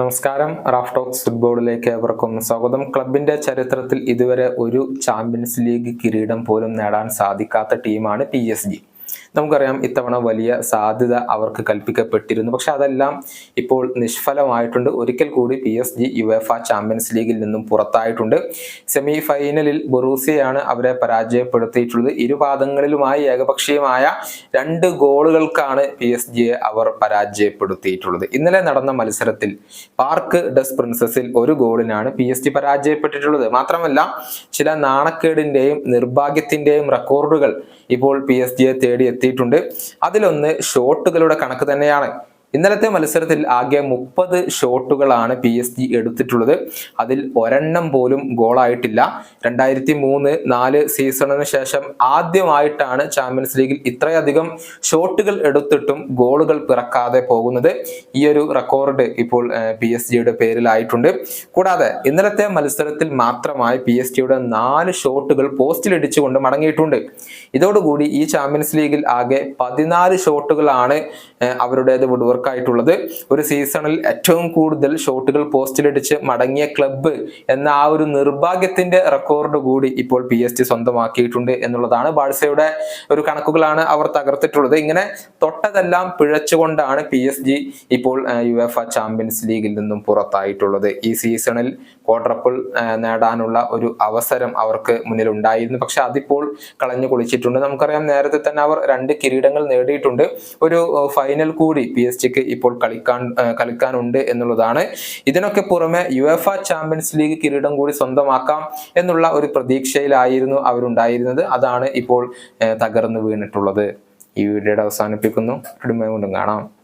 നമസ്കാരം. Raf talks ഫുട്ബോളിലേക്ക് ഏവർക്കും സ്വാഗതം. ക്ലബിന്റെ ചരിത്രത്തിൽ ഇതുവരെ ഒരു ചാമ്പ്യൻസ് ലീഗ് കിരീടം പോലും നേടാൻ സാധിക്കാത്ത ടീമാണ് പി എസ് ജി. നമുക്കറിയാം ഇത്തവണ വലിയ സാധ്യത അവർക്ക് കൽപ്പിക്കപ്പെട്ടിരുന്നു. പക്ഷെ അതെല്ലാം ഇപ്പോൾ നിഷ്ഫലമായിട്ടുണ്ട്. ഒരിക്കൽ കൂടി P S G UEFA Champions ലീഗിൽ നിന്നും പുറത്തായിട്ടുണ്ട്. സെമി ഫൈനലിൽ ബൊറൂസിയാണ് അവരെ പരാജയപ്പെടുത്തിയിട്ടുള്ളത്. ഇരുപാദങ്ങളിലുമായി ഏകപക്ഷീയമായ രണ്ട് ഗോളുകൾക്കാണ് പി എസ് ജിയെ അവർ പരാജയപ്പെടുത്തിയിട്ടുള്ളത്. ഇന്നലെ നടന്ന മത്സരത്തിൽ പാർക്ക് ഡസ് പ്രിൻസസിൽ ഒരു ഗോളിനാണ് പി എസ് ജി പരാജയപ്പെട്ടിട്ടുള്ളത്. മാത്രമല്ല ചില നാണക്കേടിന്റെയും നിർഭാഗ്യത്തിന്റെയും റെക്കോർഡുകൾ ഇപ്പോൾ പി എസ് ജിയെ തേടി എത്തിയിട്ടുണ്ട്. അതിലൊന്ന് ഷോട്ടുകളുടെ കണക്ക് തന്നെയാണ്. ഇന്നലത്തെ മത്സരത്തിൽ ആകെ മുപ്പത് ഷോട്ടുകളാണ് പി എസ് ജി എടുത്തിട്ടുള്ളത്. അതിൽ ഒരെണ്ണം പോലും ഗോളായിട്ടില്ല രണ്ടായിരത്തി മൂന്ന് നാല് സീസണിന് ശേഷം ആദ്യമായിട്ടാണ് ചാമ്പ്യൻസ് ലീഗിൽ ഇത്രയധികം ഷോട്ടുകൾ എടുത്തിട്ടും ഗോളുകൾ പിറക്കാതെ പോകുന്നത്. ഈ ഒരു റെക്കോർഡ് ഇപ്പോൾ പി എസ് ജിയുടെ പേരിലായിട്ടുണ്ട്. കൂടാതെ ഇന്നലത്തെ മത്സരത്തിൽ മാത്രമായി പി എസ് ജിയുടെ നാല് ഷോട്ടുകൾ പോസ്റ്റിൽ ഇടിച്ചുകൊണ്ട് മടങ്ങിയിട്ടുണ്ട്. ഇതോടുകൂടി ഈ ചാമ്പ്യൻസ് ലീഗിൽ ആകെ പതിനാല് ഷോട്ടുകളാണ് അവരുടേത് വുഡ് ആയിട്ടുള്ളത് ഒരു സീസണിൽ ഏറ്റവും കൂടുതൽ ഷോട്ടുകൾ പോസ്റ്റിലടിച്ച് മടങ്ങിയ ക്ലബ്ബ് എന്ന ആ ഒരു നിർഭാഗ്യത്തിന്റെ റെക്കോർഡ് കൂടി ഇപ്പോൾ പി എസ് ജി സ്വന്തമാക്കിയിട്ടുണ്ട് എന്നുള്ളതാണ് ബാഴ്സയുടെ ഒരു കണക്കുകളാണ് അവർ തകർത്തിട്ടുള്ളത്. ഇങ്ങനെ തൊട്ടതെല്ലാം പിഴച്ചുകൊണ്ടാണ് പി എസ് ജി ഇപ്പോൾ യു എഫ് ചാമ്പ്യൻസ് ലീഗിൽ നിന്നും പുറത്തായിട്ടുള്ളത്. ഈ സീസണിൽ ക്വാർട്ടർപ്പിൾ നേടാനുള്ള ഒരു അവസരം അവർക്ക് മുന്നിൽ ഉണ്ടായിരുന്നു പക്ഷെ അതിപ്പോൾ കളഞ്ഞു കുളിച്ചിട്ടുണ്ട്. നമുക്കറിയാം നേരത്തെ തന്നെ അവർ രണ്ട് കിരീടങ്ങൾ നേടിയിട്ടുണ്ട്. ഒരു ഫൈനൽ കൂടി പി എസ് ജിക്ക് ഇപ്പോൾ കളിക്കാൻ കളിക്കാനുണ്ട് എന്നുള്ളതാണ്. ഇതിനൊക്കെ പുറമെ യു എഫ ചാമ്പ്യൻസ് ലീഗ് കിരീടം കൂടി സ്വന്തമാക്കാം എന്നുള്ള ഒരു പ്രതീക്ഷയിലായിരുന്നു അവരുണ്ടായിരുന്നത്. അതാണ് ഇപ്പോൾ തകർന്നു വീണിട്ടുള്ളത്. ഈ വീഡിയോയുടെ അവസാനിപ്പിക്കുന്നു. കൊണ്ടും കാണാം.